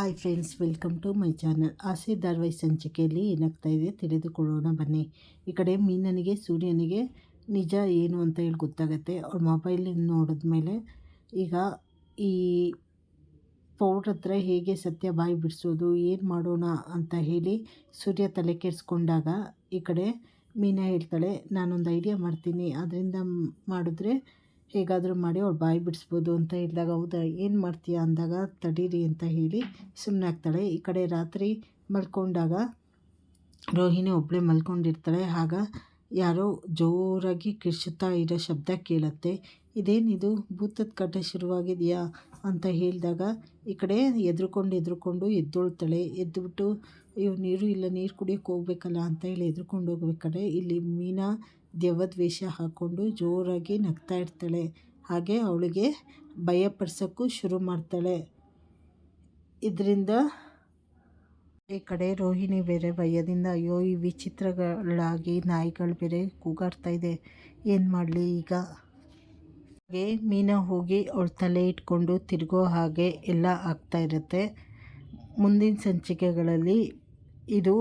Hi friends welcome to my channel Aase ಧಾರವಾಹಿ ಸಂಚಿಕೆಯಲ್ಲಿ ಏನಾಗ್ತಾ ಇದೆ ತಿಳಿದುಕೊಳ್ಳೋಣ ಬನ್ನಿ. ಈ ಕಡೆ ಮೀನನಿಗೆ, ಸೂರ್ಯನಿಗೆ ನಿಜ ಏನು ಅಂತ ಹೇಳಿ ಗೊತ್ತಾಗುತ್ತೆ. ಅವ್ರ ಮೊಬೈಲ್ ನೋಡಿದ್ಮೇಲೆ ಈಗ ಈ ಪೌಡ್ರ್ ಹತ್ರ ಹೇಗೆ ಸತ್ಯ ಬಾಯಿ ಬಿಡಿಸೋದು, ಏನು ಮಾಡೋಣ ಅಂತ ಹೇಳಿ ಸೂರ್ಯ ತಲೆ ಕೆಡಿಸ್ಕೊಂಡಾಗ ಈ ಕಡೆ ಮೀನ ಹೇಳ್ತಾಳೆ, ನಾನೊಂದು ಐಡಿಯಾ ಮಾಡ್ತೀನಿ. ಅದರಿಂದ ಮಾಡಿದ್ರೆ ಹೇಗಾದರೂ ಮಾಡಿ ಅವ್ಳು ಬಾಯಿ ಬಿಡಿಸ್ಬೋದು ಅಂತ ಹೇಳಿದಾಗ ಹೌದಾ, ಏನು ಮಾಡ್ತೀಯ? ಅಂದಾಗ, ತಡೀರಿ ಅಂತ ಹೇಳಿ ಸುಮ್ಮನೆ ಆಗ್ತಾಳೆ. ಈ ಕಡೆ ರಾತ್ರಿ ಮಲ್ಕೊಂಡಾಗ ರೋಹಿಣಿ ಒಬ್ಬಳೇ ಮಲ್ಕೊಂಡಿರ್ತಾಳೆ. ಆಗ ಯಾರೋ ಜೋರಾಗಿ ಕಿರ್ಚುತ್ತಾ ಇರೋ ಶಬ್ದ ಕೇಳುತ್ತೆ. ಇದೇನಿದು? ಭೂತದ ಕಟ್ಟೆ ಶುರುವಾಗಿದೆಯಾ? ಅಂತ ಹೇಳಿದಾಗ, ಈ ಕಡೆ ಎದ್ರುಕೊಂಡು ಎದ್ರುಕೊಂಡು ಎದ್ದೊಳ್ತಾಳೆ. ಎದ್ದುಬಿಟ್ಟು, ಅಯ್ಯೋ, ನೀರು ಇಲ್ಲ, ನೀರು ಕುಡಿಯೋಕೆ ಹೋಗ್ಬೇಕಲ್ಲ ಅಂತ ಹೇಳಿ ಎದ್ರುಕೊಂಡು ಹೋಗ್ಬೇಕಾದ್ರೆ ಇಲ್ಲಿ ಮೀನಾ ದೆವ್ವದ ವೇಷ ಹಾಕ್ಕೊಂಡು ಜೋರಾಗಿ ನಗ್ತಾ ಇರ್ತಾಳೆ. ಹಾಗೆ ಅವಳಿಗೆ ಭಯಪಡ್ಸೋಕ್ಕೂ ಶುರು ಮಾಡ್ತಾಳೆ. ಇದರಿಂದ ಈ ಕಡೆ ರೋಹಿಣಿ ಬೇರೆ ಭಯದಿಂದ, ಅಯ್ಯೋ, ಈ ವಿಚಿತ್ರಗಳಾಗಿ ನಾಯಿಗಳು ಬೇರೆ ಕೂಗಾಡ್ತಾ ಇದೆ. ಏನು ಮಾಡಲಿ ಈಗ? ಹಾಗೆ ಮೀನಾ ಹೋಗಿ ಅವಳ ತಲೆ ಇಟ್ಕೊಂಡು ತಿರುಗೋ ಹಾಗೆ ಎಲ್ಲ ಆಗ್ತಾ ಇರುತ್ತೆ. ಮುಂದಿನ ಸಂಚಿಕೆಗಳಲ್ಲಿ ಇದು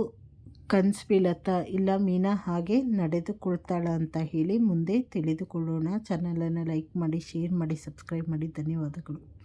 ಕನ್ಸು ಬೀಳತ್ತಾ ಇಲ್ಲ ಮೀನಾ ಹಾಗೆ ನಡೆದುಕೊಳ್ತಾಳ ಅಂತ ಹೇಳಿ ಮುಂದೆ ತಿಳಿದುಕೊಳ್ಳೋಣ. ಚಾನಲನ್ನು ಲೈಕ್ ಮಾಡಿ ಶೇರ್ ಮಾಡಿ ಸಬ್ಸ್ಕ್ರೈಬ್ ಮಾಡಿ. ಧನ್ಯವಾದಗಳು.